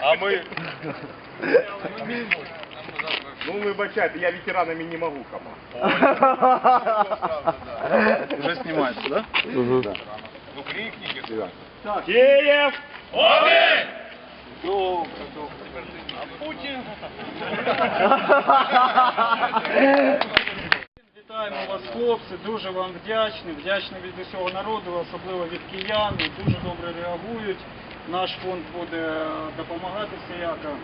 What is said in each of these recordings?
А ми Ну, вибачайте, я ветеранами не можу команд. вже знімається, да? Ну, крикните. Киев! Вітаємо вас, хлопці, дуже вам вдячні, вдячні від усього народу, особливо від киян, дуже добре реагують. Наш фонд буде допомагати всіяко.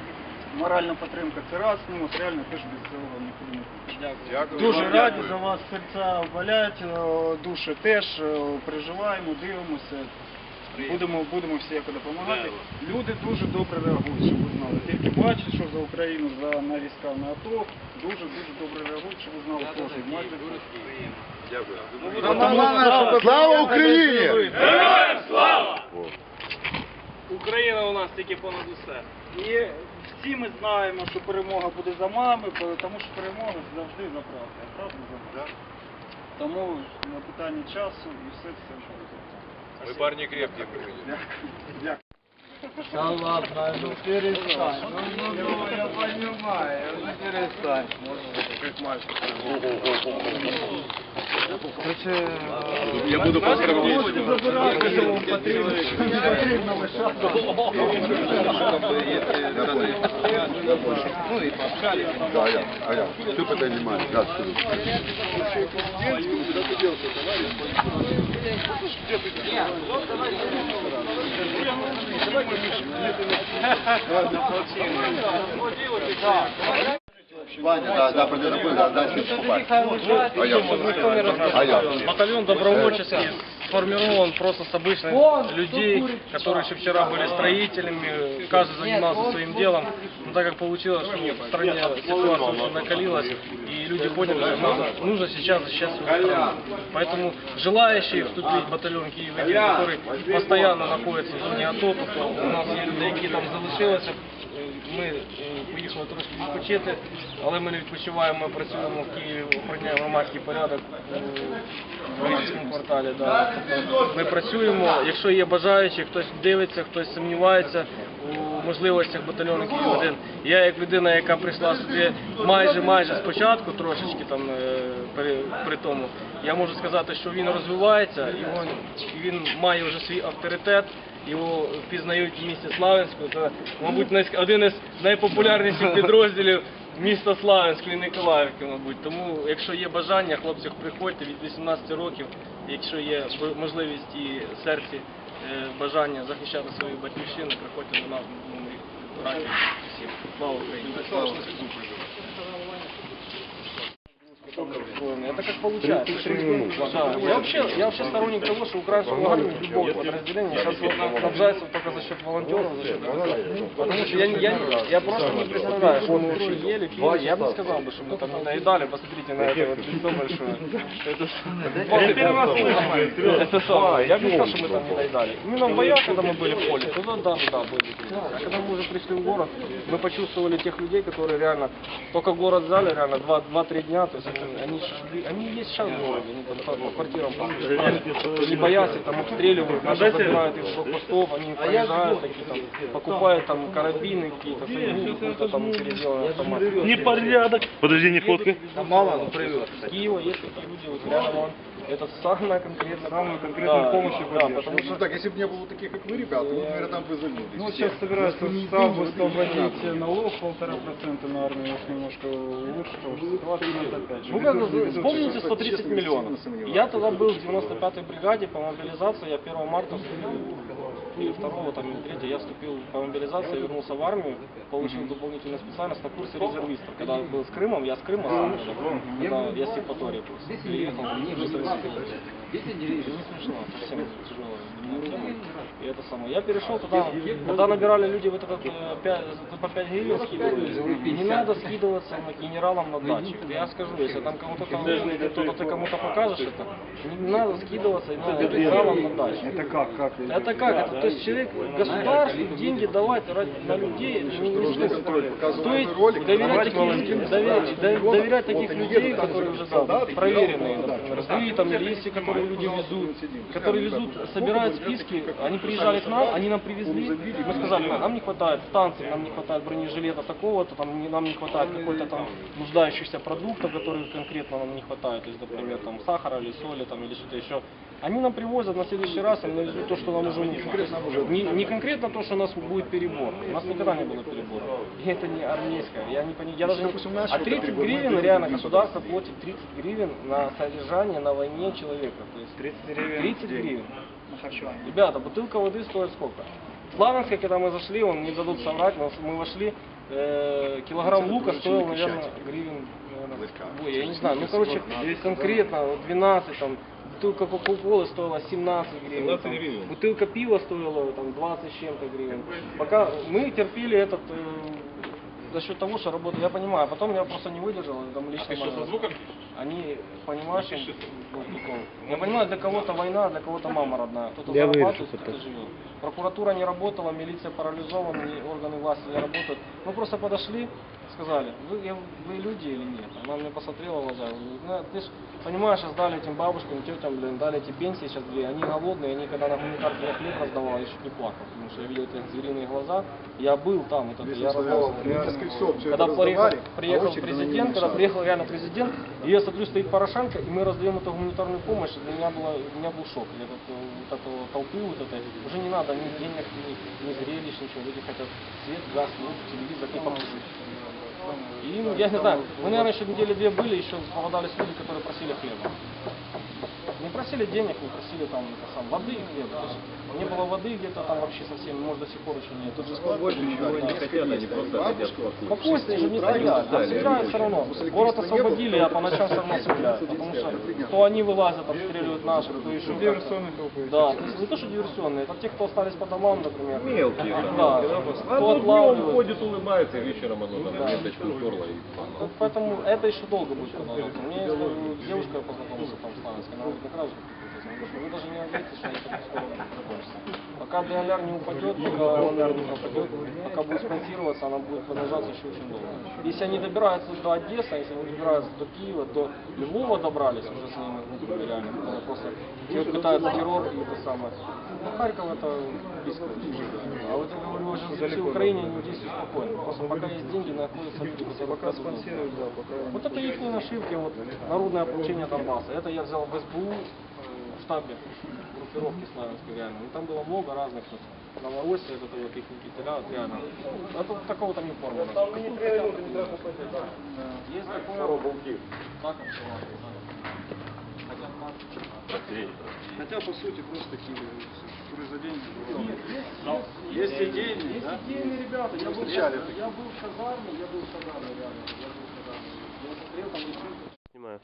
Моральна підтримка це раз, ну матеріально теж без цього нікуди не. Дякую. Дуже вам раді дякую. за вас, серця болять, е, душі теж е, переживаємо, дивимося. Будемо, будемо всі як допомагати. Люди дуже добре реагують, щоб ви знали. Тільки бачать, що за Україну, за на війська на АТО, дуже дуже добре реагують, щоб ви знали. Майте Дякую. Слава Україні! Україна у нас тільки понад усе. І всі ми знаємо, що перемога буде за нами, бо- тому що перемога завжди за правду. а Правда за нас. Тому на питання часу і все все буде. Ми парні крепкі. Дякую. Да ладно, ну перестань. Ну, ну, ну, я понимаю, ну перестань. Как мальчик. Я буду поздравляти. Потрібно лишати. Ну и пообщались. Да, я, а я. Ты поднимаешь, да, Ваня, да, да, продержи, да, дальше вступай. А я, а я. Батальон добровольческий сформирован просто с обычных людей, которые еще вчера были строителями, каждый занимался своим делом. Но так как получилось, что в стране ситуация накалилась, и люди поняли, что нужно, нужно сейчас защищать свою страну. Поэтому желающие вступить в батальон Киев, который постоянно находится в зоне АТО, у нас є люди, які там залишилися, ми е, трошки відпочити, але ми не відпочиваємо, ми працюємо в Києві, охороняємо громадський порядок у громадському кварталі. Да. Ми працюємо, якщо є бажаючі, хтось дивиться, хтось сумнівається у можливостях батальйону Київ 1 Я як людина, яка прийшла сюди майже майже спочатку, трошечки там е, при, при тому, я можу сказати, що він розвивається, і він, і він має вже свій авторитет. Його впізнають в місті Славянську. Це, мабуть, один із найпопулярніших підрозділів міста Славянську і Николаївки, мабуть. Тому, якщо є бажання, хлопці, приходьте від 18 років, якщо є можливість і серці е, бажання захищати свою батьківщину, приходьте до нас, ми раді всім. Слава Україні! Это как получается. Да. Я вообще, я вообще сторонник того, что украинскую армию любого подразделения сейчас вот снабжается только за счет волонтеров, за счет Потому что я, не- я, я просто не представляю, что мы вообще ели, пили. Я бы не сказал бы, что мы там не наедали. Посмотрите на это вот лицо большое. Это, я первый раз слышу. Это самое. Я бы не сказал, что мы там не наедали. Именно в боях, когда мы были в поле, туда да, да, были. А когда мы уже пришли в город, мы почувствовали тех людей, которые реально только город взяли, реально 2-3 дня, то есть они, они, есть городе, они там по, по квартирам не боятся, там обстреливают, наши забирают их с блокпостов, они проезжают, такие там, покупают там карабины какие-то, какие-то там переделанные автоматы. Непорядок. Подожди, не фоткай. Мало, ну привет. С Киева есть такие люди, вот рядом он, это самая конкретная, Самую конкретную да, помощь и да, потому что Ну так, если бы не было таких, как вы, ребята, вы, наверное, там бы загнулись. Ну, все. сейчас собираются с августа вводить налог полтора процента на армию, немножко улучшил. Ситуация опять же. Ну как, вы вспомните 130 миллионов. Я тогда был в 95-й бригаде по мобилизации, я 1 марта или 2 там, или 3 я вступил по мобилизации, вернулся в армию, получил дополнительную специальность на курсе резервистов. Когда был с Крымом, я с Крыма сам уже, когда я с Евпатории просто приехал, не смешно, совсем тяжелая тема. И это самое. Я перешел туда, когда набирали люди вот этот э, пя- по 5 гривен скидывали, не надо скидываться на генералам на даче. Я скажу, если там кому-то там кто-то ты кому-то покажешь это, не надо скидываться на генералам на даче. Это как? Как? Это как? Это, то есть человек, государству деньги давать ради- на людей не, не смысл. Стоит доверять таких, доверять, до- доверять таких людей, которые уже да, проверенные, например, вы там или если которые люди везут, которые везут, собирают списки, они приезжали к нам, они нам привезли, мы сказали, «На, нам не хватает станций, нам не хватает бронежилета такого-то, там, не- нам не хватает какой-то там нуждающихся продуктов, которые конкретно нам не хватает, то есть, например, там сахара или соли там, или что-то еще. Они нам привозят на следующий раз, им навезут то, что нам уже нужно. Не, не конкретно то, что у нас будет перебор. У нас никогда не было перебора. И это не армейское. Я не понимаю. Я даже не... А 30 гривен реально государство платит 30 гривен на содержание на войне человека. То есть 30 гривен. 30 гривен. На харчевание. Ребята, бутылка воды стоит сколько? В Славянске, когда мы зашли, он не дадут соврать, но мы вошли, э, килограмм лука стоил, наверное, гривен, наверное, ой, я не знаю, ну, короче, конкретно, вот 12, там, бутылка кока-колы стоила 17 гривен, там, бутылка пива стоила, там, 20 с чем-то гривен. Пока мы терпели этот, э, за счет того, что работали, я понимаю, а потом я просто не выдержал, там лично мое- они, понимаешь, им, ну, прикол. Я понимаю, для кого-то война, для кого-то мама родная, кто-то Я зарабатывает, кто-то живет. Прокуратура не работала, милиция парализована, органы власти не работают. Мы просто подошли, сказали, вы, я- вы люди или нет? Она мне посмотрела в глаза, говорит, «Ну, ты ж понимаешь, сейчас дали этим бабушкам, тетям, блин, дали эти пенсии сейчас две, они голодные, они когда на гуманитарке я хлеб раздавал, я чуть не плакал, потому что я видел эти звериные глаза, я был там, вот это, я раздал. Когда приехал, приехал президент, когда приехал реально президент, и я смотрю, стоит Порошенко, и мы раздаем эту гуманитарную помощь, для меня, было, у меня был шок. Я этот, э, вот эту толпы вот этой, уже не надо ни денег, ни, ни зрелищ, ничего. Люди хотят свет, газ, ну, телевизор и покушать. И, ну, я не знаю, мы, наверное, еще недели две были, еще попадались люди, которые просили хлеба. Просили денег, не просили там это сам, воды и хлеба. То есть не было воды где-то там вообще совсем, может до сих пор еще нет. Тут же Больше ничего не хотят, они просто хотят покушать. Спокойствие же не стоят, там стреляют все равно. Город освободили, а по ночам все равно стреляют. Потому что то они вылазят, обстреливают наших, то еще. Диверсионные группы. Да, то есть не то, что диверсионные, это те, кто остались по домам, например. Мелкие. Да, А кто ну, днем отлавливает. ходит, улыбается, и вечером оно там ленточку в горло Вот Поэтому это еще долго будет продолжаться. У меня есть э, девушка, я Пока Биоляр не упадет, пока он не пропадет, пока будет спонсироваться, она будет продолжаться еще очень долго. Если они добираются до Одессы, если они добираются до Киева, до Львова добрались уже с ними группами реально, которые просто те пытаются террор и это самое. Ну, Харьков это близко. А вот я говорю, уже в всей Украине они действуют спокойно. Просто пока есть деньги, находятся люди, которые Пока спонсируют, да, пока... Вот это их нашивки, вот народное ополчение Донбасса. Это я взял в СБУ, э, в штабе группировки славянской реально. Ну, там было много разных Новороссия, вот это вот их кителя, вот реально. Это вот такого там не форма. Есть такое. Так, Хотя, по сути, просто такие, которые за деньги. Есть идейные, Есть да? идейные ребята. Я был, я, я был в казарме, я был в казарме реально. Я был в казарме. Я смотрел там еще. Снимаю.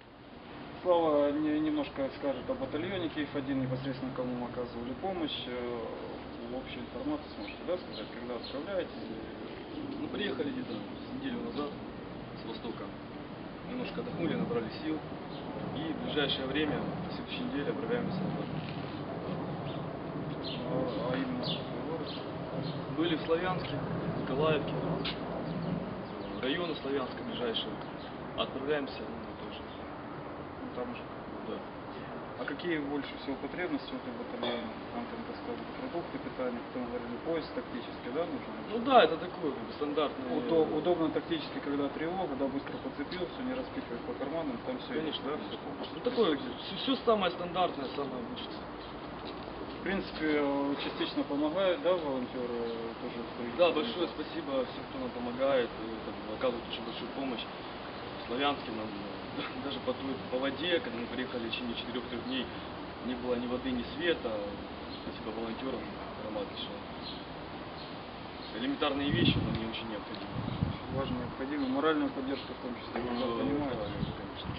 Слава не- немножко скажет о батальоне Киев-1, непосредственно кому мы оказывали помощь. Общую информацию сможете да, сказать, когда отправляетесь? Мы приехали где-то неделю назад с Востока. Немножко отдохнули, набрали сил. И в ближайшее время, на следующей неделе, отправляемся назад. А, а именно? Были в Славянске, в Николаевке, районы Славянска ближайшие. Отправляемся ну, тоже. Ну, там же. Да. Какие больше всего потребности у этого батальона? Там, там, так сказать, продукты питания, потом говорили, поезд тактический, да, нужен? Ну да, это такой как бы стандартный. Удо- удобно тактически, когда тревога, да, быстро подцепил, все не распихивать по карманам, там все Конечно, да, да, все. Ну такое, все, самое стандартное, самое обычное. В принципе, э, частично помогают, да, волонтеры э, тоже? Да, большое спасибо всем, кто нам помогает, и, бы, оказывает очень большую помощь. В Славянске нам даже по, той- по воде, когда мы приехали в течение 4-3 дней, не было ни воды, ни света. Спасибо волонтерам, громад большое. Элементарные вещи, но они очень необходимы. Важно, необходимо. Моральную поддержку в том числе, Ну, да, понимаю. да, конечно.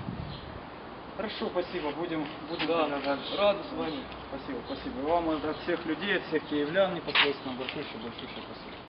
Хорошо, спасибо. Будем, будем Да, дальше. рады с вами. Спасибо, спасибо. И вам от от всех людей, от всех киевлян непосредственно большое, большое спасибо.